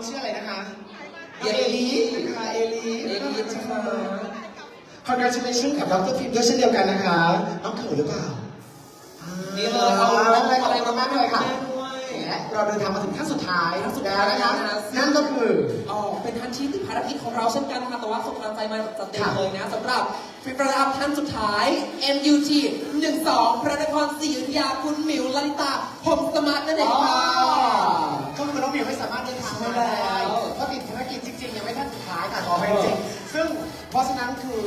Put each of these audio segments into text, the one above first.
องชื่ออะไรนะคะ เอลีค่ะเอลีเอลีนะคะ Congratulations กับดรพิมพ์ด้วยเช่นเดียวกันนะคะ น้องเขินหรือเปล่านี่เลยเอาไม่เป็นไรขอบคุณมากๆเลยค่ะด้วยและเราเดินทางมาถึงขั้นสุดท้ายขั้นสุดแล้วนะคะค่ะนั่นก็คืออ๋อเป็นท่านที่ติดภารกิจของเราเช่นกันค่ะแต่ว่าส่งกำลังใจมาจัดเต็มค่ะเลยนะสำหรับฟิประดับท่านสุดท้าย MUT 12พระนครศรีอยุธยาคุณหมิวลลิตาผมสมาร์ทนั่นเองค่ะ แล้วเพราะติดภารกิจจริงๆยังไม่ทันสุดท้ายค่ะขอไปจริงๆซึ่งเพราะฉะนั้นคือ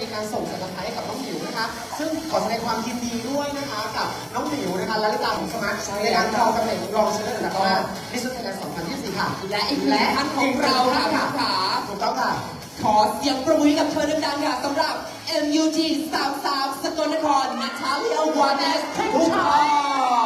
มีการส่งสัญญาณให้กับน้องหมิวนะคะ ซึ่งขอแสดงความยินดีด้วยนะคะกับน้องหมิวนะคะและลิตาของสมาร์ทในการครองตำแหน่งรองชนะเลิศอันดับห้ามิสเตอร์ไทยแลนด์2024ค่ะและอีกหนึ่งท่านของเราค่ะค่ะคุณขาถูกต้องค่ะขอเสียงประมือให้กับเธอดังๆค่ะสำหรับ MUT 33สกลนครนาทาเลียวานเนสทุกท่า Congratulations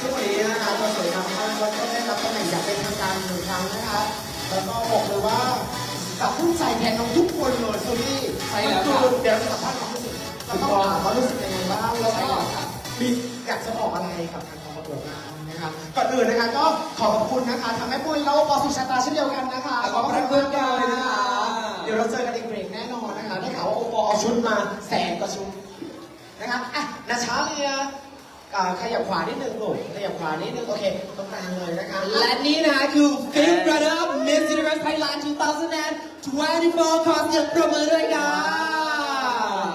ค่ะซึ่งนี้นะคะเราสวยงามมากแล้วก็ได้รับตำแหน่งอย่างเป็นทางการหนึ่งครั้งนะคะ แล้วก็บอกเลยว่ากับผู้ใจแทนน้องทุกคนเลยโซนี่ใช่แล้วค่ะ เดี๋ยวจะสัมภาษณ์ความรู้สึกเราต้องถามว่ารู้สึกยังไงบ้างแล้วก็แล้วค่ะมีอยากจะบอกอะไรกับทางกองประกวดบ้างนะคะ ก่อนอื่นนะคะก็ขอขอบคุณนะคะทำให้ปุ้ยแล้วก็ปอสุชาตาเช่นเดียวกันนะคะขอบคุณค่ะนๆเลยนะคะ เดี๋ยวเราเจอกันอีกเบรกแน่นอนนะคะได้ข่าวว่าโอปอเอาชุดมาแสนกว่าชุดนะครับอะนาชาเลีย อ่าขยับขวานิดนึงลูกขยับขวานิดนึงโอเคตรงกลางเลยนะคะและนี่นะคะคือ Big Brother Miss Universe Thailand 2024ขอเสียงประมือด้วยค่ะ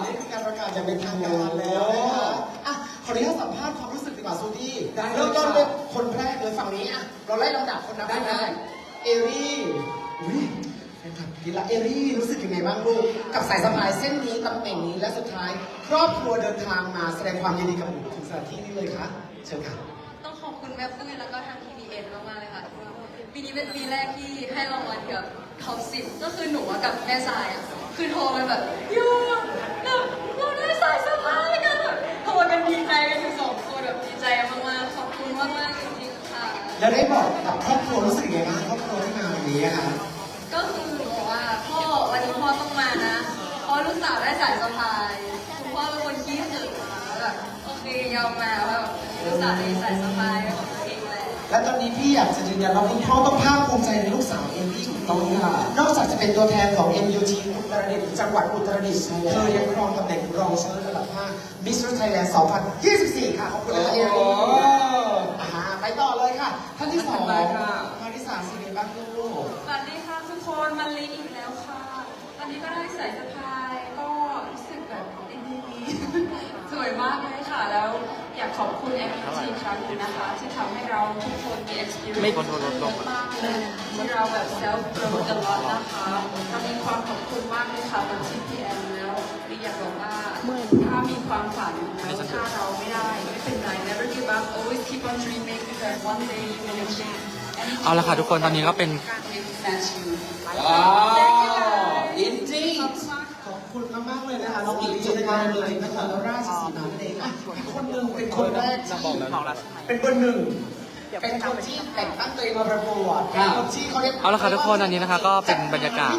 นี่คือการประกาศอย่างเป็นทางการแล้วนะคะอะขออนุญาตสัมภาษณ์ความรู้สึกดีกว่าซูดี้ได้เลยเริ่มต้นค่ะเลยคนแรกเลยฝั่งนี้อะเราไล่ลำดับคนนับได้ได้เอรี่ อุ้ยแฟนคลับดีละเอรี่รู้สึกยังไงบ้างลูก กับสายสะพายเส้นนี้ตำแหน่งนี้และสุดท้าย ครอบครัวเดินทางมาแสดงความยินดีกับหนูถึงสถานที่นี้เลยค่ะเชิญค่ะต้องขอบคุณแม่ปุ้ยแล้วก็ทาง TVN มากๆเลยค่ะที่ว่าปีนี้เป็นปีแรกที่ให้รางวัลกับท็อปสิบก็คือหนูอะกับแม่สายอะคือโทรไปแบบยูเราเราได้สายสะพายกันอะโทรกันดีใจกันอยู่สองคนแบบดีใจมากๆขอบคุณมากๆจริงๆค่ะแล้วได้บอกกับครอบครัวรู้สึกยังไงบ้างครอบครัวที่มาวันนี้อะคะ ก็คือหนูบอกว่าพ่อวันนี้พ่อต้องมานะเพราะลูกสาวได้สายสะพายคุณพ่อเป็นคนขี้หึงนะแบบโอเคยอมมาว่าแบบลูกสาวได้สายสะพายของตัวเองแหละ และตอนนี้พี่อยากจะยืนยันว่าคุณพ่อต้องภาคภูมิใจในลูกสาวเอ็มที่ถูกต้องค่ะนอกจากจะเป็นตัวแทนของ MUT อุตรดิตถ์จังหวัดอุตรดิตถ์เธอยังครองตำแหน่งรองชนะเลิศระดับ5 Miss Thailand 2024 ค่ะขอบคุณนะคะเอโอ้รี่โหอ่าไปต่อเลยค่ะท่านที่สองท่านถัดไปค่ะ มาริสาสิริบ้างลูก สวัสดี ค่ะทุกคนมันลีอีกแล้วค่ะวันนี้ก็ได้ใส่สะพายก็รู้สึกแบบดีสวยมากเลยค่ะ แล้วอยากขอบคุณ MUT ครั้งหนึงนะคะ ที่ทำให้เราทุกคนมี experience ไม่คนโดนลดลงมากเลยที่เราแบบ self grow ตลอดนะคะเรามีความขอบคุณมากเลยค่ะบน TPM แล้วลีอยากบอกว่าถ้ามีความฝันแล้วถ้าเราไม่ได้ ไม่เป็นไร never give up always keep on dreaming because one day you will achieve anything เอาละค่ะทุกคนตอนนี้ก็เป็นว้าวอินดี้ขอบคุณมากๆเลยนะคะน้องอีลีนะคะเลยนครราชสีมานั่นเองอะอีกคนหนึ่งเป็นคนแรกที่เป็นเบอร์หนึ่งเป็นคนที่แต่งตั้งตัวเองมาประกวดเป็นคนที่เขาเรียกเอาละค่ะทุกคนอันนี้นะคะก็เป็นบรรยากาศ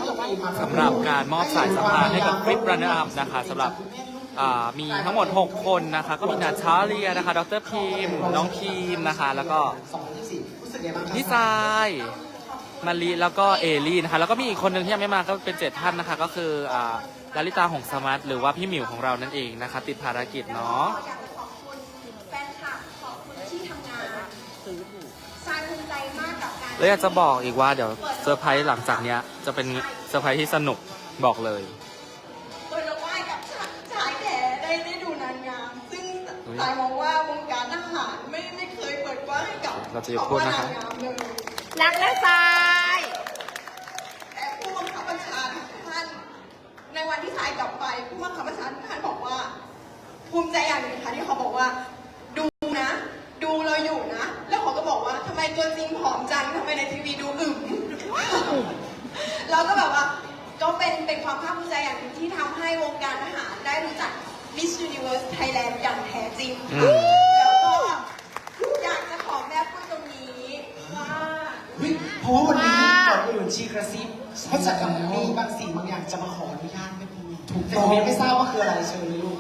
สำหรับการมอบสายสะพายให้กับคลิปรันเนอร์อัพนะคะสำหรับอ่ามีทั้งหมด 6 คนนะคะ ก็มีนาชาเลียนะคะ ดรพิมพ์น้องพีมนะคะ แล้วก็2024รู้ สึกไงบ้างครับพี่ทรายมารีแล้วก็เอลี่นะคะ แล้วก็มีอีกคนหนึ่งที่ยังไม่มาก็เป็นเจ็ดท่านนะคะ ก็คืออ่าลลิตาหงสมาร์ทหรือว่าพี่หมิวของเรานั่นเองนะคะ ติดภารกิจเนาะ อยากจะขอบคุณแฟนคลับขอบคุณที่ทำงานทรายภูมิใจมากกับการแล้วอยากจะบอกอีกว่าเดี๋ยวเซอร์ไพรส์หลังจากเนี้ย จะเป็นเซอร์ไพรส์ที่สนุกบอกเลยโดยละว่ายกับชายแท้ได้ได้ดูนางงาม ซึ่งอุ๊ย ทรายมองว่าวงการทหารไม่ไม่เคย เปิดกว้างให้กับเราจะอย่าพูดนะคะนางงามเลยรักและทรายแต่ผู้บังคับบัญชาทุกท่าน ในวันที่ทรายกลับไป ผู้บังคับบัญชาทุกท่านบอกว่า ภูมิใจอย่างหนึ่งค่ะที่เขาบอกว่า ดูนะ ดูเราอยู่นะ แล้วเขาก็บอกว่าทำไมตัวจริงผอมจังทำไมในทีวีดูอึมเราก็แบบว่าก็เป็นเป็นความภาคภูมิใจอย่างหนึ่งที่ทำให้วงการทหารได้รู้จัก Miss Universe Thailand อย่างแท้จริง เฮ้ยเพราะว่าวันนี้ก่อนอื่นชีกระซิบเขาจะมีบางสิ่งบางอย่างจะมาขออนุญาตไม่ดีถูกต้องไม่ทราบว่าคืออะไรเชิญเลยลูก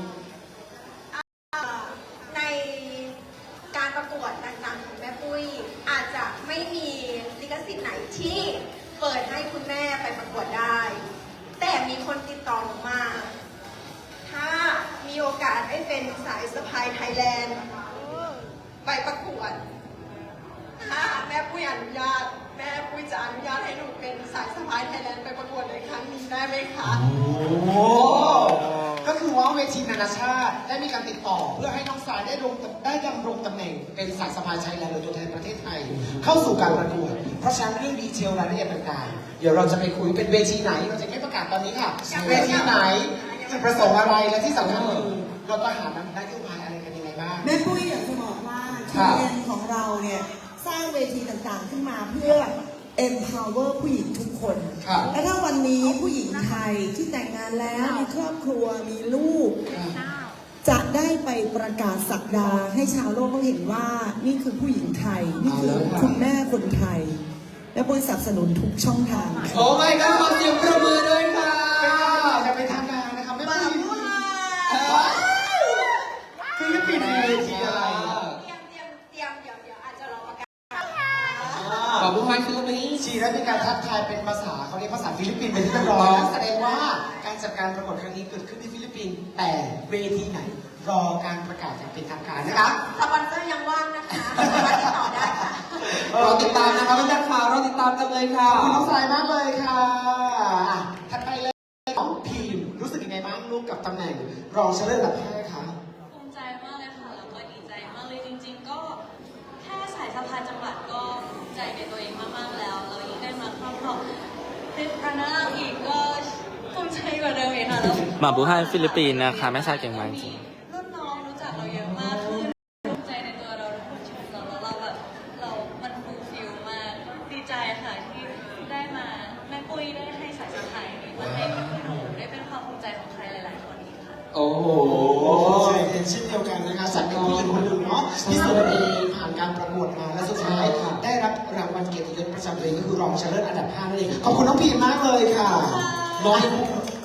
นานาชาติได้มีการติดต่อ เพื่อให้น้องสายได้ลงได้ดำรงตำแหน่ง เป็นสายสะพายไทยแลนด์โดยตัวแทนประเทศไทย เข้าสู่การประกวดเพราะฉะนั้นเรื่องดีเทลรายละเอียดต่างๆเดี๋ยวเราจะไปคุยเป็นเวทีไหนเราจะไม่ประกาศตอนนี้ค่ะเวทีไหนจุดประสงค์อะไรและที่สำคัญคือเราจะหานักนโยบายอะไรกันยังไงบ้างแม่ปุ้ยอยากจะบอกว่าครัทีบเอ็นของเราเนี่ยสร้างเวทีต่างๆขึ้นมาเพื่อ empower ผู้หญิงทุกคน ครับและถ้าวันนี้ผู้หญิงไทยที่แต่งงานแล้วมีครอบครัวมีลูก จะได้ไปประกาศสักดาให้ชาวโลกเขาเห็นว่านี่คือผู้หญิงไทย นี่คือเอาแล้วค่ะคุณแม่คนไทย และปุ้ยสนับสนุนทุกช่องทาง โอ้ไม่ก็ขอเสียงประมือด้วยค่ะ จะไปทำงานนะครับไม่ บา ปุ้ย บูฮา ฟิลิปปินส์มีเวทีอะไร เตรียมเตรียมเตรียมเดี๋ยวเดี๋ยวอาจจะรอประกาศ ขอบคุณมากคือนี้ ชี ได้มีการทักทายเป็นภาษาเขาเรียกภาษาฟิลิปปินส์เป็นที่เรียบร้อยแล้วแสดงว่าการจัดการประกวดครั้งนี้เกิดขึ้นที่ฟิลิปปินส์แต่เวทีไหน รอการประกาศอย่างเป็นทางการนะคะสปอนเซอร์ยังว่างนะคะสามารถติดต่อได้ค่ะรอติดตามนะคะเป็นข่าวรอติดตามกันเลยค่ะขอบคุณน้องสายมากเลยค่ะอะถัดไปเลยน้องพีมรู้สึกยังไงบ้างลูกกับตำแหน่งรองชนะเลิศอันดับ หมาบูไฮฟิลิปปินส์นะคะแม่ชายเก่งมากจริงรุ่นน้องรู้จักเราเยอะมากขึ้นภูมิใจในตัวเราทุกชมเราแล้วเราแบบเรา มันฟูลฟิลมากดีใจค่ะที่ได้มาแม่ปุ้ยได้ให้สายสะพายนี้มาให้หนูได้เป็นความภูมิใจของใครหลายๆคนนี้ค่ะ โอ้โหใช่เป็นเช่นเดียวกันนะคะจากเป็นผู้หญิงคนหนึ่งเนาะที่สุดเองผ่านการประกวดมาและสุดท้ายได้รับรางวัลเกียรติยศประจำตัวเองก็คือรองชนะเลิศอันดับห้านั่นเองขอบคุณน้องพีมมากเลยค่ะน้องยัง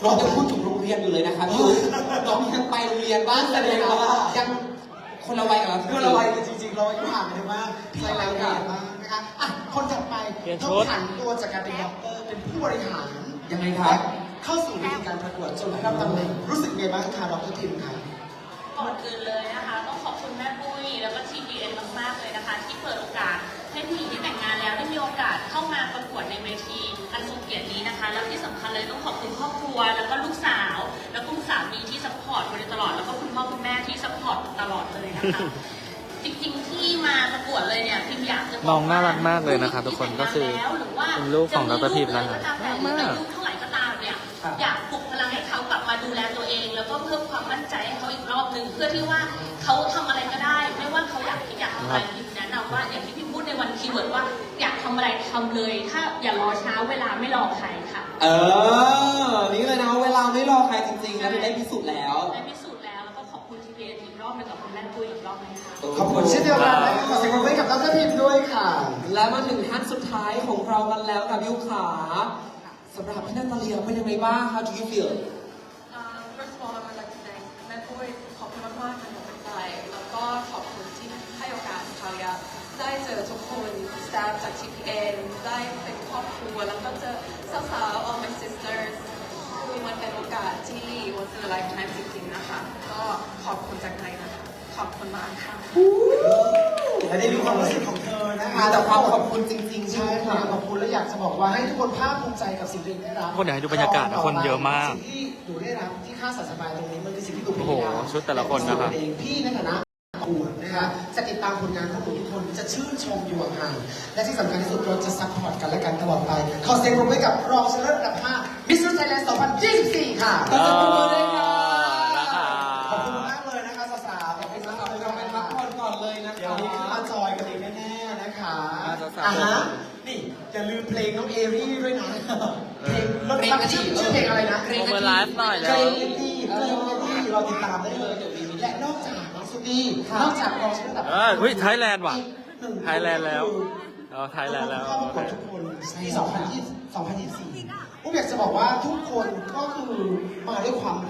น้องยังพูดถึงโรงเรียนอยู่เลยนะคะพี่ยุ้ยน้องยังไปโรงเรียนบ้านแสดงว่ายังคนละวัยกับเพื่อเราวัยกันจริงๆเราอายุห่างกันเยอะมากพี่เราเรียนมากนะคะอะคนถัดไปเปลี่ยนชุต้องดผันตัวจากการเป็นด็อกเตอร์เป็นผู้บริหารยังไงครับ เข้าสู่เวทีการประกวดจนได้รับตำแหน่งรู้สึกไงบ้างคะดรทิมคะก่อนอื่นเลยนะคะ ต้องขอบคุณแม่ปุ้ยแล้วก็ TPN มากๆเลยนะคะ ที่เปิดโอกาส ให้ผู้หญิงที่แต่งงานแล้วได้มีโอกาสเข้ามาประกวดในเวทีอันทรงเกียรตินี้นะคะ แล้วที่สำคัญเลยต้องขอบคุณครอบครัว แล้วก็ลูกสาว แล้วก็คุณสามีที่ซัพพอร์ตมาโดยตลอด แล้วก็คุณพ่อคุณแม่ที่ซัพพอร์ตตลอดเลยนะคะ จริงๆที่มาประกวดเลยเนี่ยพิมอยากจะบน้ออกงน่ารักมากเลยนะคะทุกคนก็คือแล้วหรือว่าเป็นลูกของดรพิมพ์นะคะจะมีลูกเลยก็ตามแต่หรืออายุเท่าไหร่ก็ตามเนี่ยอยากปลุกพลังให้เขากลับมาดูแลตัวเอง แล้วก็เพิ่มความมั่นใจให้เขาอีกรอบหนึ่งเพื่อที่ว่าเขาทำอะไรก็ได้ ไม่ว่าเขาอยากอยากทำอะไรพิมแนะนำว่าอย่างที่พี่พูด ในวันคีย์เวิร์ดว่าอยากทำอะไรทำเลย ถ้าอย่ารอช้าเวลาไม่รอใครค่ะเออ นี่เลยนะเวลาไม่รอใครจริงๆแล้วได้พิสูจน์แล้ว ได้พิสูจน์แล้วแล้วก็ขอบคุณทีพีอีกรอบหนึงกับคุณแม่ปุ้ยอีกรอบหนึงค่ะ ขอบคุณเช่นเดียวกันนะคะขอเสียงปรบมือให้กับดรพิมด้วยค่ะ และมาถึงท่านสุดท้ายของเรากันแล้วกับยุขาสำหรับพี่นาตาเลียเป็นยังไงบ้าง How do you feel Uh, first of all, I would like to thank แม่ปุ้ยขอบคุณมากๆค่ะหนูเป็นใจแล้วก็ขอบคุณที่ให้โอกาสเขาอยาก ได้เจอทุกคนสตาฟจาก TPN ได้เป็นครอบครัว แล้วก็เจอสาวๆ all my sisters คือมันเป็นโอกาสที่ once in a lifetime จริงๆนะคะ ก็ขอบคุณจากใจนะคะ ขอบคุณมากค่ะและได้ดูความรู้สึกของเธอนะคะมาแต่ความขอบคุณจริงๆใช่ใช่ไหมค่ะคะขอบคุณและอยากจะบอกว่าให้ทุกคนภาคภูมิใจกับสิ่งที่ได้รับทุกคนอยากให้ดูบรรยากาศนะคนเยอะมากสิ่งที่หนูได้รับที่ค่าสัตว์สบายตรงนี้มันคือสิ่งที่หนูโอ้โหชุดแต่ละคนนะครับเองพี่ในฐานะประ กวดนะคะจะติดตามผลงานของหนูทุกคนจะชื่นชมอยู่ห่างๆและที่สำคัญที่สุดเราจะซัพพอร์ตกันและกันตลอดไปขอเสียงปรบมือให้กับรองชนะเลิศอันดับ5 Miss Earth Thailand 2024 ค่ะขอบคุณด้วยค่ะนะคะขอบคุณมากเลยนะคะสาวๆขอบคุณมากเลยเราไปพักผ่อนก่อนเลยนะเดี๋ยวคะนี้ขึ้นมาจอยกันอีกแน่ๆนะคะอ่าสาวๆอ่าฮะนี่อย่าลืมเพลงน้องเอรี่ด้วยนะเพลงรถเพลงบัอสดีชื่ตอชื่อเพลงอะไรนะโมเมนไลฟ์หน่อยเพแล้ลวงอินดี้เพลงอินดี้เราติดตามได้เลยและนอกจาก น้องสุดีนอกจากรองชนะเลิศเออเฮ้ยไทยแลนด์ว่ะอีกหนึ่งไทยแลนด์แล้วอ๋อไทยแลนด์แล้วเข้าประกวดทุกคนปี2020 2024อุ้มอยากจะจะบอกว่าทุกคนก็คือมาด้วยความ